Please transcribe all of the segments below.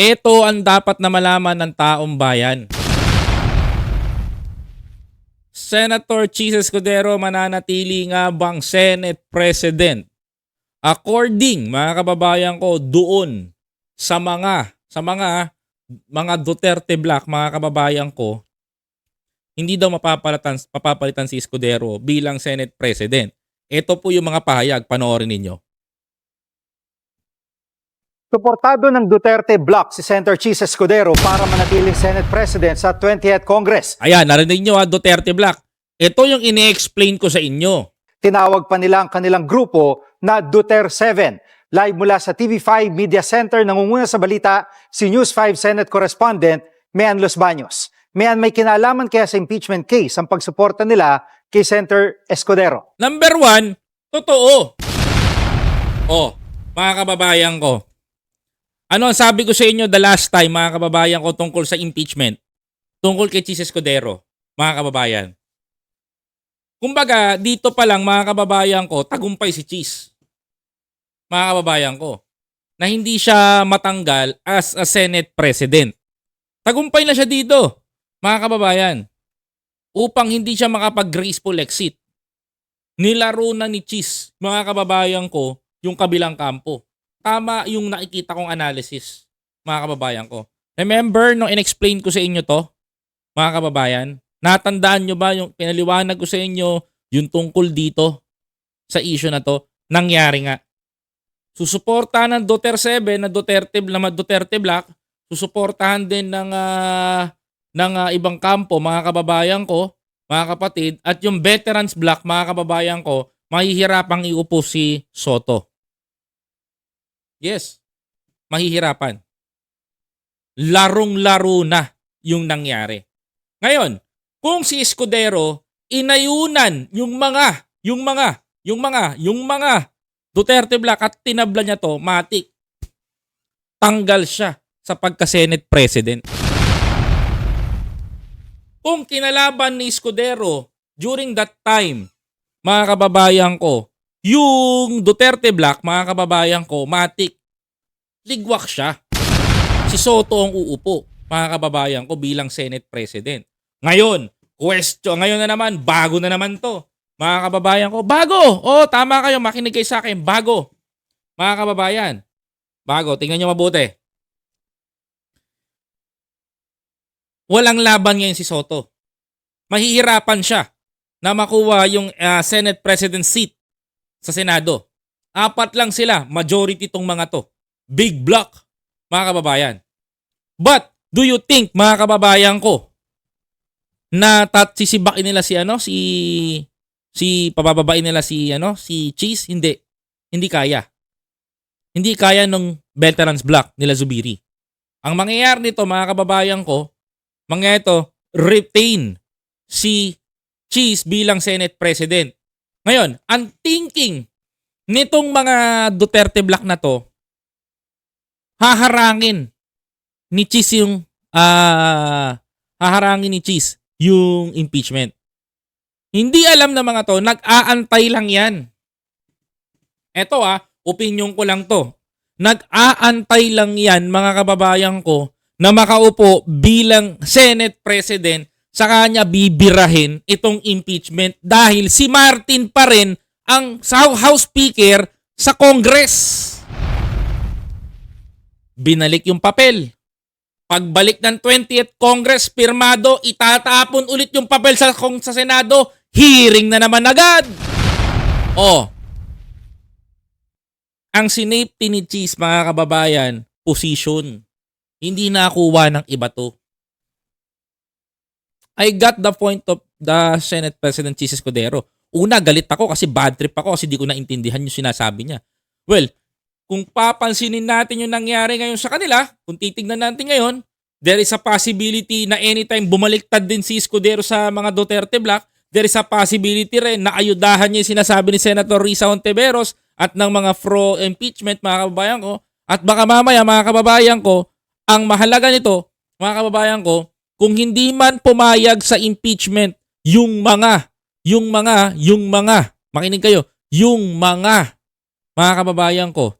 Ito ang dapat na malaman ng taong bayan. Senator Chis Escudero mananatili nga bang Senate President? According, mga kababayan ko, doon sa mga sa mga mga Duterte Black, mga kababayan ko, hindi daw mapapalitan, mapapalitan si Escudero bilang Senate President. Ito po yung mga pahayag, panoorin ninyo. Suportado ng Duterte Bloc si Senator Chis Escudero para manatiling Senate President sa 20th Congress. Ayan, narinig nyo ha, Duterte Black. Ito yung ini-explain ko sa inyo. Tinawag pa nila ang kanilang grupo na Duterte 7. Live mula sa TV5 Media Center, nangunguna sa balita si News 5 Senate Correspondent Mean Los Baños. Mean, may kinalaman kaya sa impeachment case ang pagsuporta nila kay Senator Escudero. Number one, totoo. Oh, mga kababayan ko. Ano ang sabi ko sa inyo the last time, mga kababayan ko, tungkol sa impeachment? Tungkol kay Chis Escudero, mga kababayan. Kumbaga, dito pa lang, mga kababayan ko, tagumpay si Chis. Mga kababayan ko. Na hindi siya matanggal as a Senate President. Tagumpay na siya dito, mga kababayan. Upang hindi siya makapag-graceful exit. Nilaro na ni Chis, mga kababayan ko, yung kabilang kampo tama yung nakikita kong analysis, mga kababayan ko. Remember, nung in-explain ko sa inyo to, mga kababayan, natandaan nyo ba yung pinaliwanag ko sa inyo yung tungkol dito sa issue na to, nangyari nga. Susuportahan ng Duterte 7 na Duterte, na Duterte Black, susuportahan din ng, ah, ng ah, ibang kampo, mga kababayan ko, mga kapatid, at yung Veterans Black, mga kababayan ko, mahihirapang iupo si Soto. Yes. Mahihirapan. Larong-laro na yung nangyari. Ngayon, kung si Escudero inayunan yung mga, yung mga, yung mga, yung mga Duterte Black at tinabla niya to, matik. Tanggal siya sa pagka-Senate President. Kung kinalaban ni Escudero during that time, mga kababayan ko, yung Duterte Black, mga kababayan ko, matik, ligwak siya. Si Soto ang uupo, mga kababayan ko, bilang Senate President. Ngayon, question, ngayon na naman, bago na naman to. Mga kababayan ko, bago! Oh, tama kayo, makinig kayo sa akin, bago. Mga kababayan, bago, tingnan nyo mabuti. Walang laban ngayon si Soto. Mahihirapan siya na makuha yung ah, Senate President seat sa Senado. Apat lang sila, majority tong mga to. Big block, mga kababayan. But, do you think, mga kababayan ko, na tat sisibakin nila si ano, si si pabababain nila si ano, si Cheese? Hindi. Hindi kaya. Hindi kaya nung veterans block nila Zubiri. Ang mangyayari nito, mga kababayan ko, mangyayari ito, retain si Cheese bilang Senate President. Ngayon, ang thinking nitong mga Duterte Black na to, haharangin ni Cheese yung, ah, haharangin ni Cheese yung impeachment. Hindi alam ng mga to, nag-aantay lang yan. Eto ah, opinion ko lang to. Nag-aantay lang yan mga kababayan ko na makaupo bilang Senate President sa kanya bibirahin itong impeachment dahil si Martin pa rin ang House Speaker sa Congress. Binalik yung papel. Pagbalik ng 20th Congress, pirmado, itatapon ulit yung papel sa, kong sa Senado, hearing na naman agad. Oh. Ang sinapty ni Cheese, mga kababayan, position. Hindi nakuha ng iba to. I got the point of the Senate President Cheese Escudero. Una, galit ako kasi bad trip ako kasi di ko naintindihan yung sinasabi niya. Well, kung papansinin natin yung nangyari ngayon sa kanila, kung titignan natin ngayon, there is a possibility na anytime bumaliktad din si Escudero sa mga Duterte Black, there is a possibility rin na ayudahan niya yung sinasabi ni Senator Risa Ontiveros at ng mga pro-impeachment, mga kababayan ko. At baka mamaya, mga kababayan ko, ang mahalaga nito, mga kababayan ko, kung hindi man pumayag sa impeachment yung mga, yung mga, yung mga, makinig kayo, yung mga, mga kababayan ko,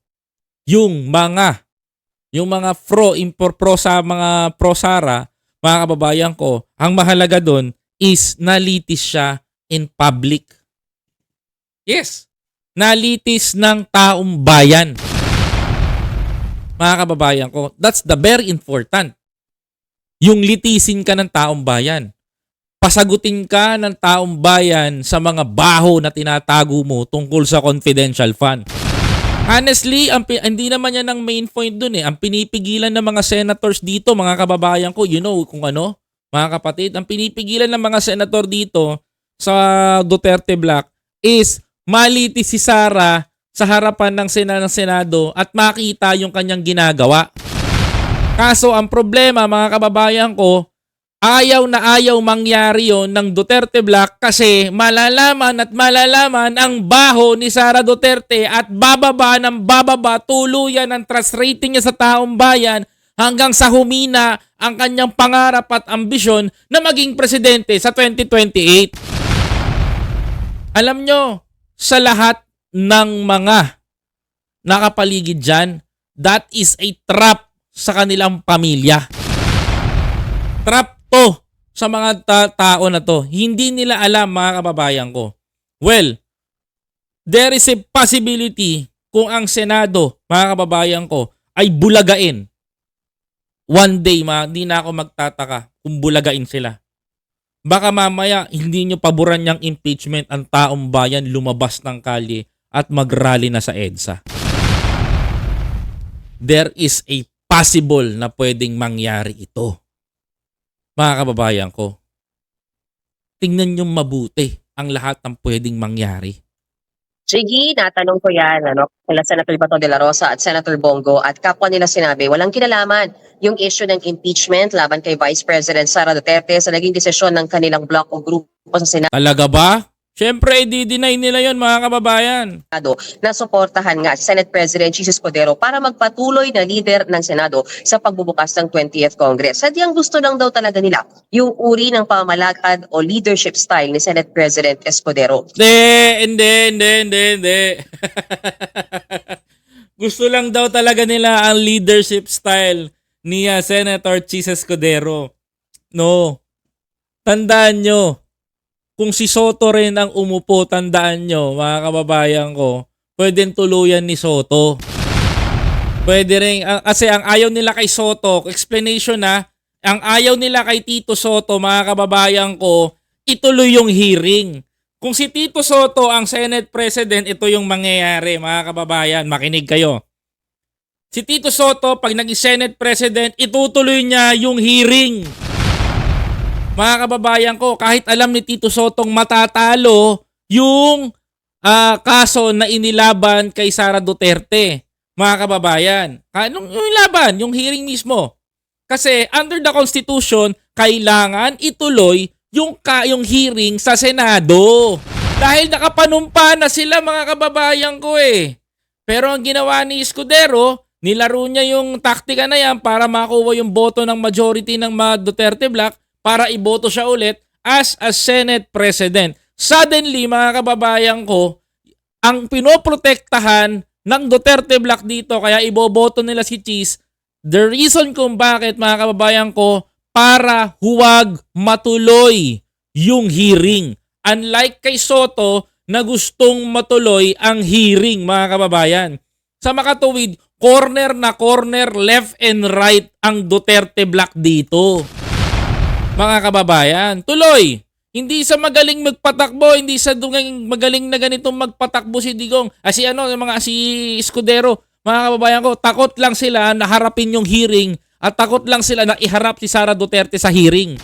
yung mga yung mga pro, impor, pro sa mga pro Sara, mga kababayan ko, ang mahalaga doon is nalitis siya in public. Yes. Nalitis ng taong bayan. Mga kababayan ko, that's the very important. Yung litisin ka ng taong bayan. Pasagutin ka ng taong bayan sa mga baho na tinatago mo tungkol sa confidential fund. Honestly, ang, hindi naman yan ang main point dun eh. Ang pinipigilan ng mga senators dito, mga kababayan ko, you know kung ano, mga kapatid, ang pinipigilan ng mga senator dito sa Duterte Black is maliti si Sara sa harapan ng, Sena- ng Senado at makita yung kanyang ginagawa. Kaso ang problema mga kababayan ko, ayaw na ayaw mangyari yon ng Duterte Black kasi malalaman at malalaman ang baho ni Sara Duterte at bababa ng bababa tuluyan ang trust rating niya sa taong bayan hanggang sa humina ang kanyang pangarap at ambisyon na maging presidente sa 2028. Alam nyo, sa lahat ng mga nakapaligid dyan, that is a trap sa kanilang pamilya. Trap to sa mga ta- tao na to. Hindi nila alam mga kababayan ko. Well, there is a possibility kung ang Senado, mga kababayan ko, ay bulagain. One day, ma, hindi na ako magtataka kung bulagain sila. Baka mamaya, hindi nyo paboran niyang impeachment ang taong bayan lumabas ng kalye at mag-rally na sa EDSA. There is a possible na pwedeng mangyari ito. Mga kababayan ko, tingnan nyo mabuti ang lahat ng pwedeng mangyari. Sige, natanong ko yan, ano, kila Senator Bato de la Rosa at Senator Bongo at kapwa nila sinabi, walang kinalaman yung issue ng impeachment laban kay Vice President Sara Duterte sa naging desisyon ng kanilang block o grupo sa Senado Talaga ba? Siyempre, i-deny nila yon mga kababayan. na suportahan nga si Senate President Jesus Codero para magpatuloy na leader ng Senado sa pagbubukas ng 20th Congress. Sadyang gusto lang daw talaga nila yung uri ng pamamalakad o leadership style ni Senate President Escudero. Hindi, hindi, hindi, hindi, hindi. Gusto lang daw talaga nila ang leadership style ni Senator Chis Escudero. No. Tandaan nyo, kung si Soto rin ang umupo, tandaan nyo, mga kababayan ko, pwedeng tuluyan ni Soto. Pwede rin, kasi ang ayaw nila kay Soto, explanation na, ang ayaw nila kay Tito Soto, mga kababayan ko, ituloy yung hearing. Kung si Tito Soto ang Senate President, ito yung mangyayari, mga kababayan. Makinig kayo. Si Tito Soto, pag naging Senate President, itutuloy niya yung hearing. Mga kababayan ko, kahit alam ni Tito Sotong matatalo yung ah, kaso na inilaban kay Sara Duterte. Mga kababayan. Anong yung laban? Yung hearing mismo. Kasi under the Constitution, kailangan ituloy yung, ka, yung hearing sa Senado. Dahil nakapanumpa na sila mga kababayan ko eh. Pero ang ginawa ni Escudero, nilaro niya yung taktika na yan para makuha yung boto ng majority ng mga Duterte Black para iboto siya ulit as a Senate President. Suddenly, mga kababayan ko, ang pinoprotektahan ng Duterte Black dito, kaya iboboto nila si Cheese, the reason kung bakit, mga kababayan ko, para huwag matuloy yung hearing. Unlike kay Soto na gustong matuloy ang hearing, mga kababayan. Sa makatuwid, corner na corner, left and right ang Duterte Black dito. Mga kababayan, tuloy! Hindi sa magaling magpatakbo, hindi sa dungang magaling na ganitong magpatakbo si Digong. Ah, si ano, mga si Escudero, mga kababayan ko, takot lang sila na harapin yung hearing at takot lang sila na iharap si Sara Duterte sa hearing.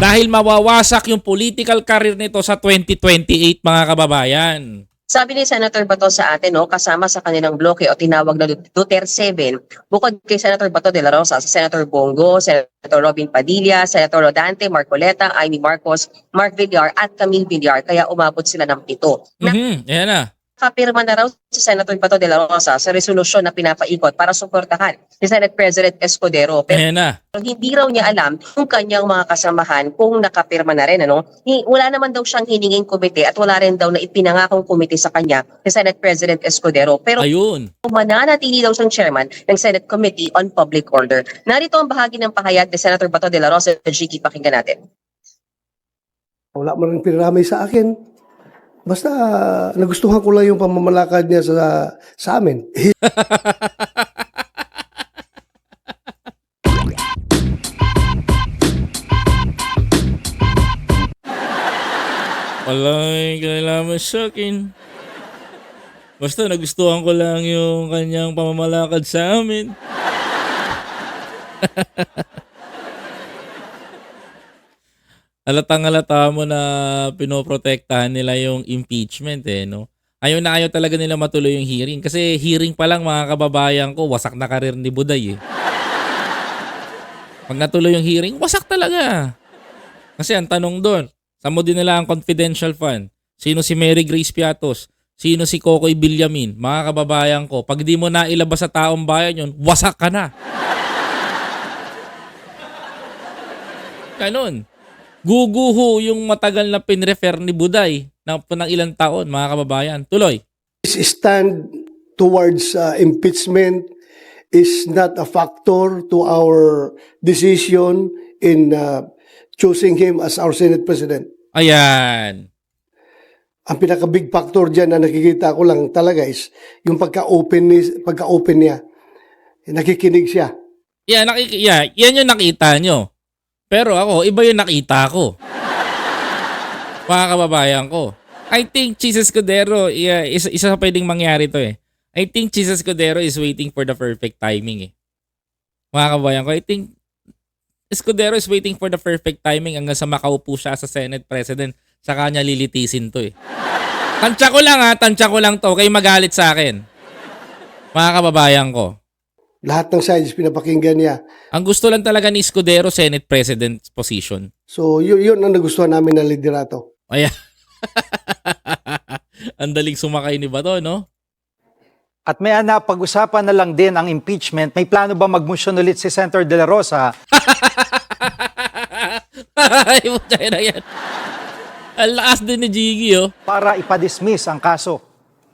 Dahil mawawasak yung political career nito sa 2028 mga kababayan. Sabi ni Senator Bato sa atin, no, kasama sa kanilang bloke o tinawag na Duterte 7, bukod kay Senator Bato de la Rosa, si Senator Bongo, Senator Robin Padilla, Senator Rodante, Marcoleta, Amy Marcos, Mark Villar at Camille Villar, kaya umabot sila ng pito. Na Mhm, ayan na. Nakapirma na raw si Senator Bato de la Rosa sa resolusyon na pinapaikot para suportahan si Senate President Escudero. Pero Ayan na. hindi raw niya alam kung kanyang mga kasamahan kung nakapirma na rin. Ano? Wala naman daw siyang hininging komite at wala rin daw na ipinangakong komite sa kanya si Senate President Escudero. Pero Ayun. mananatili daw siyang chairman ng Senate Committee on Public Order. Narito ang bahagi ng pahayag ni Senator Bato de la Rosa. Jiki, pakinggan natin. Wala man rin pinaramay sa akin. Basta nagustuhan ko lang yung pamamalakad niya sa, sa amin. Walang kailangan sa akin. Basta nagustuhan ko lang yung kanyang pamamalakad sa amin. Alatang alata mo na pinoprotektahan nila yung impeachment eh, no? Ayaw na ayaw talaga nila matuloy yung hearing. Kasi hearing pa lang mga kababayan ko, wasak na karir ni Buday eh. Pag natuloy yung hearing, wasak talaga. Kasi ang tanong doon, saan mo din nila ang confidential fund? Sino si Mary Grace Piatos? Sino si Kokoy Villamin? Mga kababayan ko, pag di mo na ilabas sa taong bayan yun, wasak ka na. Ganon. Guguho yung matagal na pinrefer ni Buday ng, ng ilang taon, mga kababayan. Tuloy. His stand towards uh, impeachment is not a factor to our decision in uh, choosing him as our Senate President. Ayan. Ang pinaka-big factor dyan na nakikita ko lang talaga is yung pagka-open, ni- pagka-open niya. Nakikinig siya. Yeah, nakik- yeah, yan yung nakita nyo. Pero ako, iba yung nakita ko. Mga kababayan ko. I think Jesus Escudero, yeah, isa, isa sa pwedeng mangyari to eh. I think Jesus Escudero is waiting for the perfect timing eh. Mga kababayan ko, I think Escudero is waiting for the perfect timing hanggang sa makaupo siya sa Senate President sa kanya lilitisin to eh. Tansya ko lang ha, tansya ko lang to, kayo magalit sa akin. Mga kababayan ko. Lahat ng sides pinapakinggan niya. Ang gusto lang talaga ni Escudero, Senate President position. So, yun, yun ang nagustuhan namin na liderato. Ayan. ang daling sumakay ni Bato, no? At may na pag-usapan na lang din ang impeachment. May plano ba magmotion ulit si Senator De La Rosa Ay, putya na yan. Ang lakas din ni Jiggy, oh. para ipadismiss ang kaso?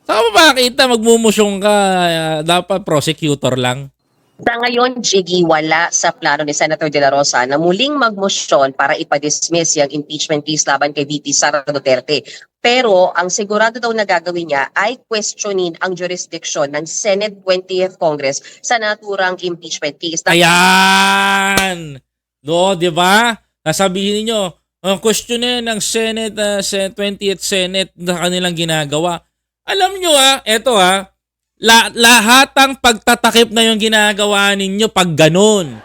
Saan mo makakita, magmumusyong ka, ah, dapat prosecutor lang. Sa ngayon, Jiggy, wala sa plano ni Senator De La Rosa na muling magmosyon para ipadismiss yung impeachment case laban kay VP Sara Duterte. Pero ang sigurado daw na gagawin niya ay questionin ang jurisdiction ng Senate 20th Congress sa naturang impeachment case. Ayan! No, di ba? Nasabihin niyo, ang questionin ng Senate, ah, Sen- 20th Senate na kanilang ginagawa. Alam nyo ah, eto ah, la- lahat ang pagtatakip na yung ginagawa ninyo pag ganun.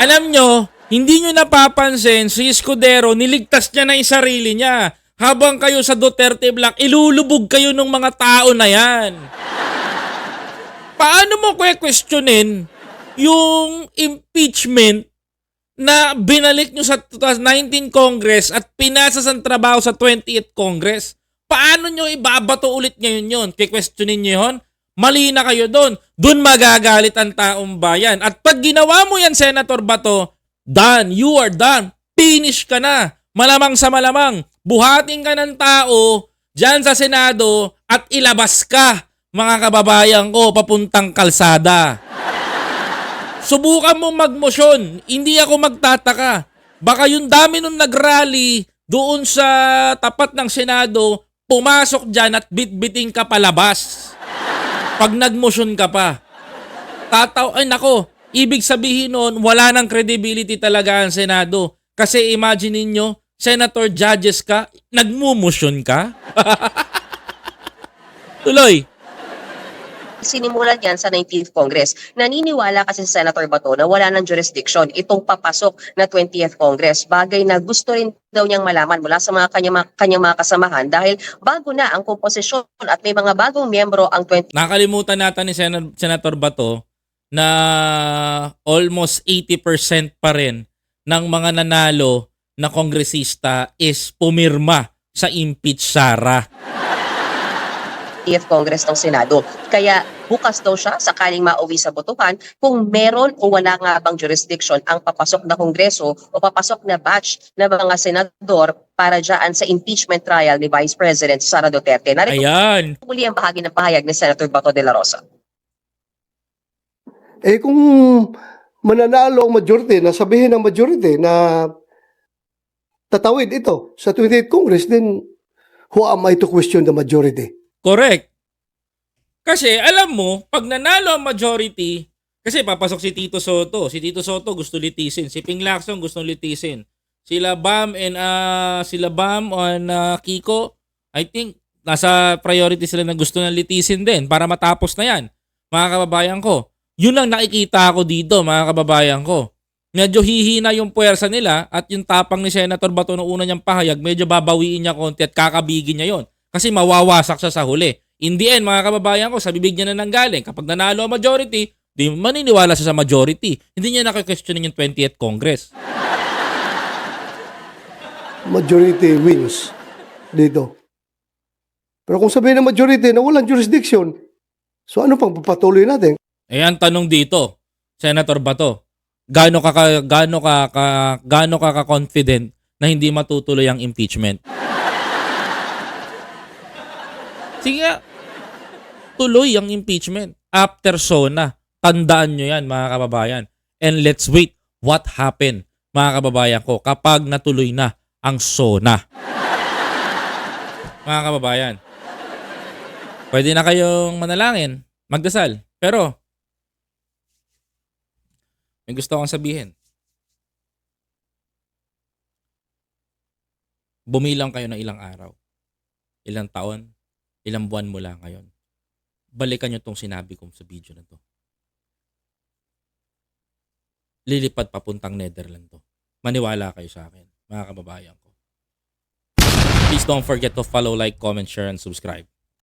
Alam nyo, hindi nyo napapansin, si Escudero, niligtas niya na yung sarili niya. Habang kayo sa Duterte Black, ilulubog kayo ng mga tao na yan. Paano mo questionin yung impeachment na binalik nyo sa 2019 Congress at pinasa sa trabaho sa 20th Congress? Paano nyo ibabato ulit ngayon yun? Kikwestonin nyo yun? Mali na kayo doon. Doon magagalit ang taong bayan. At pag ginawa mo yan, Senator Bato, done. You are done. Finish ka na. Malamang sa malamang. Buhating ka ng tao dyan sa Senado at ilabas ka, mga kababayan ko, papuntang kalsada. Subukan mo magmosyon. Hindi ako magtataka. Baka yung dami nung nagrally doon sa tapat ng Senado, pumasok dyan at bitbiting ka palabas. Pag nagmosyon ka pa. Tataw, ay nako, ibig sabihin nun, wala nang credibility talaga ang Senado. Kasi imagine ninyo, senator judges ka, nagmumosyon ka? Tuloy. Sinimulan yan sa 19th Congress. Naniniwala kasi si Senator Bato na wala ng jurisdiction itong papasok na 20th Congress. Bagay na gusto rin daw niyang malaman mula sa mga kanyang, kanyang mga kasamahan dahil bago na ang komposisyon at may mga bagong miyembro ang 20 Nakalimutan natin ni Sen- Senator Bato na almost 80% pa rin ng mga nanalo na kongresista is pumirma sa impeach Sara. TF Congress ng Senado. Kaya bukas daw siya sakaling mauwi sa botohan kung meron o wala nga bang jurisdiction ang papasok na Kongreso o papasok na batch ng mga senador para dyan sa impeachment trial ni Vice President Sara Duterte. Narito Ayan. muli ang bahagi ng pahayag ni Senator Bato de la Rosa. Eh kung mananalo ang majority, nasabihin ng majority na tatawid ito sa 28th Congress, then who am I to question the majority? Correct. Kasi alam mo, pag nanalo ang majority, kasi papasok si Tito Soto. Si Tito Soto gusto litisin. Si Ping Lacson gusto litisin. Sila Bam and ah, sila Bam on ah, Kiko, I think nasa priority sila na gusto na litisin din para matapos na yan. Mga kababayan ko. Yun ang nakikita ko dito, mga kababayan ko. Medyo hihina yung puwersa nila at yung tapang ni Senator Bato noong una niyang pahayag, medyo babawiin niya konti at kakabigin niya yon Kasi mawawasak siya sa huli. In the end, mga kababayan ko, sa bibig niya na nanggaling. Kapag nanalo ang majority, di maniniwala siya sa majority. Hindi niya nakakwestyunin yung 20th Congress. Majority wins dito. Pero kung sabihin ng majority na walang jurisdiction, so ano pang papatuloy natin? Ayan, tanong dito, Senator Bato. Gaano ka, ka gaano ka, ka gaano ka ka-confident na hindi matutuloy ang impeachment? Sige nga, tuloy ang impeachment. After SONA, tandaan nyo yan mga kababayan. And let's wait what happened mga kababayan ko kapag natuloy na ang SONA. Mga kababayan, pwede na kayong manalangin, magdasal. Pero, may gusto akong sabihin. Bumilang kayo ng ilang araw, ilang taon, ilang buwan mula ngayon. Balikan nyo tong sinabi ko sa video na to. Lilipad papuntang Netherland to. Maniwala kayo sa akin, mga kababayan ko. Please don't forget to follow, like, comment, share, and subscribe.